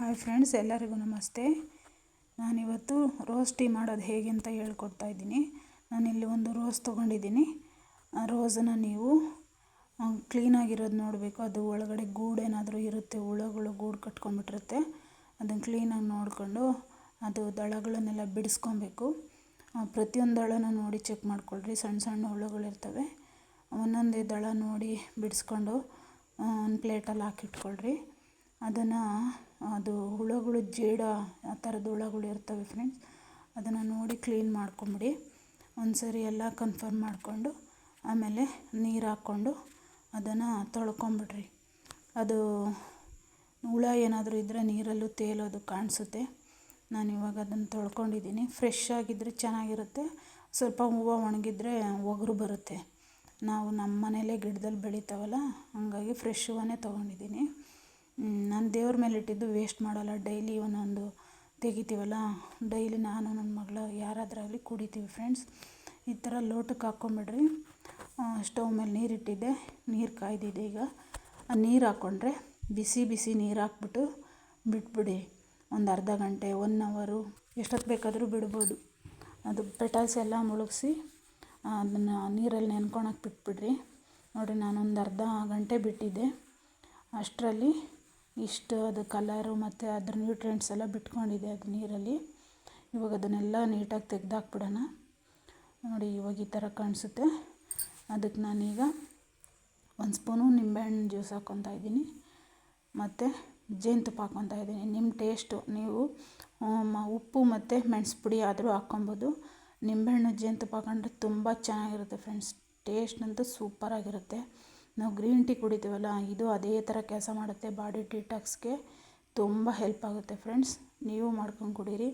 Hi friends ಎಲ್ಲರಿಗೂ ನಮಸ್ತೆ. ನಾನಿವತ್ತು ರೋಸ್ ಟೀ ಮಾಡೋದು ಹೇಗೆ ಅಂತ ಹೇಳ್ಕೊಡ್ತಾ ಇದ್ದೀನಿ. ನಾನಿಲ್ಲಿ ಒಂದು ರೋಸ್ ತೊಗೊಂಡಿದ್ದೀನಿ. ಆ ರೋಸನ್ನು ನೀವು ಕ್ಲೀನಾಗಿರೋದು ನೋಡಬೇಕು. ಅದು ಒಳಗಡೆ ಗೂಡೇನಾದರೂ ಇರುತ್ತೆ, ಹುಳಗಳು ಗೂಡು ಕಟ್ಕೊಂಡ್ಬಿಟ್ಟಿರುತ್ತೆ. ಅದನ್ನು ಕ್ಲೀನಾಗಿ ನೋಡಿಕೊಂಡು ಅದು ದಳಗಳನ್ನೆಲ್ಲ ಬಿಡಿಸ್ಕೊಬೇಕು. ಪ್ರತಿಯೊಂದು ದಳನ ನೋಡಿ ಚೆಕ್ ಮಾಡ್ಕೊಳ್ರಿ. ಸಣ್ಣ ಸಣ್ಣ ಹುಳುಗಳಿರ್ತವೆ ಒಂದೊಂದೇ ದಳ ನೋಡಿ ಬಿಡಿಸ್ಕೊಂಡು ಒಂದು ಪ್ಲೇಟಲ್ಲಿ ಹಾಕಿಟ್ಕೊಳ್ರಿ. ಅದನ್ನು, ಅದು ಹುಳಗಳು ಜೇಡ, ಆ ಥರದ ಹುಳಗಳು ಇರ್ತವೆ ಫ್ರೆಂಡ್ಸ್ ಅದನ್ನು ನೋಡಿ ಕ್ಲೀನ್ ಮಾಡ್ಕೊಂಬಿಡಿ. ಒಂದು ಸರಿ ಎಲ್ಲ ಕನ್ಫರ್ಮ್ ಮಾಡಿಕೊಂಡು, ಆಮೇಲೆ ನೀರು ಹಾಕ್ಕೊಂಡು ಅದನ್ನು ತೊಳ್ಕೊಂಬಿಡ್ರಿ. ಅದು ಹುಳ ಏನಾದರೂ ಇದ್ದರೆ ನೀರಲ್ಲೂ ತೇಲೋದು ಕಾಣಿಸುತ್ತೆ. ನಾನು ಇವಾಗ ಅದನ್ನು ತೊಳ್ಕೊಂಡಿದ್ದೀನಿ ಫ್ರೆಶ್ ಆಗಿದ್ದರೆ ಚೆನ್ನಾಗಿರುತ್ತೆ. ಸ್ವಲ್ಪ ಹೂವು ಒಣಗಿದ್ರೆ ಒಗರು ಬರುತ್ತೆ. ನಾವು ನಮ್ಮ ಮನೇಲೇ ಗಿಡದಲ್ಲಿ ಬೆಳಿತಾವಲ್ಲ, ಹಾಗಾಗಿ ಫ್ರೆಶ್ ಹೂವನ್ನೇ ತೊಗೊಂಡಿದ್ದೀನಿ ದೇವ್ರ ಮೇಲೆ ಇಟ್ಟಿದ್ದು ವೇಸ್ಟ್ ಮಾಡೋಲ್ಲ. ಡೈಲಿ ಒಂದೊಂದು ತೆಗಿತೀವಲ್ಲ? ಡೈಲಿ ನಾನು ನನ್ನ ಮಗಳು ಯಾರಾದ್ರಾಗಲಿ ಕುಡಿತೀವಿ ಫ್ರೆಂಡ್ಸ್ ಈ ಥರ ಲೋಟಕ್ಕೆ ಹಾಕ್ಕೊಂಬಿಡ್ರಿ ಸ್ಟವ್ ಮೇಲೆ ನೀರಿಟ್ಟಿದ್ದೆ ನೀರು ಕಾಯ್ದಿದೆ ಈಗ. ಆ ನೀರು ಹಾಕ್ಕೊಂಡ್ರೆ ಬಿಸಿ ಬಿಸಿ ನೀರು ಹಾಕ್ಬಿಟ್ಟು ಬಿಟ್ಬಿಡಿ. ಒಂದು ಅರ್ಧ ಗಂಟೆ ಒನ್ ಅವರು ಎಷ್ಟೊತ್ತು ಬೇಕಾದರೂ ಬಿಡ್ಬೋದು. ಅದು ಪೆಟಲ್ಸ್ ಎಲ್ಲ ಮುಳುಗಿಸಿ ಅದನ್ನು ನೀರಲ್ಲಿ ನೆನ್ಕೊಳಕ್ಕೆ ಬಿಟ್ಬಿಡ್ರಿ. ನೋಡಿ, ನಾನೊಂದು ಅರ್ಧ ಗಂಟೆ ಬಿಟ್ಟಿದ್ದೆ. ಅಷ್ಟರಲ್ಲಿ ಇಷ್ಟು ಅದು ಕಲರು ಮತ್ತು ಅದ್ರ ನ್ಯೂಟ್ರಿಯೆಂಟ್ಸ್ ಎಲ್ಲ ಬಿಟ್ಕೊಂಡಿದೆ ಅದು ನೀರಲ್ಲಿ. ಇವಾಗ ಅದನ್ನೆಲ್ಲ ನೀಟಾಗಿ ತೆಗೆದಾಕ್ಬಿಡೋಣ. ನೋಡಿ ಇವಾಗ ಈ ಥರ ಕಾಣಿಸುತ್ತೆ. ಅದಕ್ಕೆ ನಾನೀಗ ಒಂದು ಸ್ಪೂನು ನಿಂಬೆಹಣ್ಣು ಜ್ಯೂಸ್ ಹಾಕ್ಕೊತಾ ಇದ್ದೀನಿ. ಮತ್ತು ಜೇನುತುಪ್ಪ ಹಾಕ್ಕೊತಾ ಇದ್ದೀನಿ. ನಿಮ್ಮ ಟೇಸ್ಟು, ನೀವು ಉಪ್ಪು ಮತ್ತು ಮೆಣಸು ಪುಡಿ ಆದರೂ ಹಾಕ್ಕೊಬೋದು. ನಿಂಬೆಹಣ್ಣು ಜೇನುತುಪ್ಪ ಹಾಕೊಂಡ್ರೆ ತುಂಬ ಚೆನ್ನಾಗಿರುತ್ತೆ ಫ್ರೆಂಡ್ಸ್. ಟೇಸ್ಟ್ ಅಂತೂ ಸೂಪರಾಗಿರುತ್ತೆ. ನಾವು ಗ್ರೀನ್ ಟೀ ಕುಡಿತೀವಲ್ಲ, ಇದು ಅದೇ ಥರ ಕೆಲಸ ಮಾಡುತ್ತೆ. ಬಾಡಿ ಡಿಟಾಕ್ಸ್ಗೆ ತುಂಬ ಹೆಲ್ಪ್ ಆಗುತ್ತೆ ಫ್ರೆಂಡ್ಸ್. ನೀವು ಮಾಡ್ಕೊಂಡು ಕುಡೀರಿ.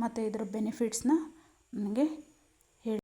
ಮತ್ತು ಇದರ ಬೆನಿಫಿಟ್ಸ್ನ ನನಗೆ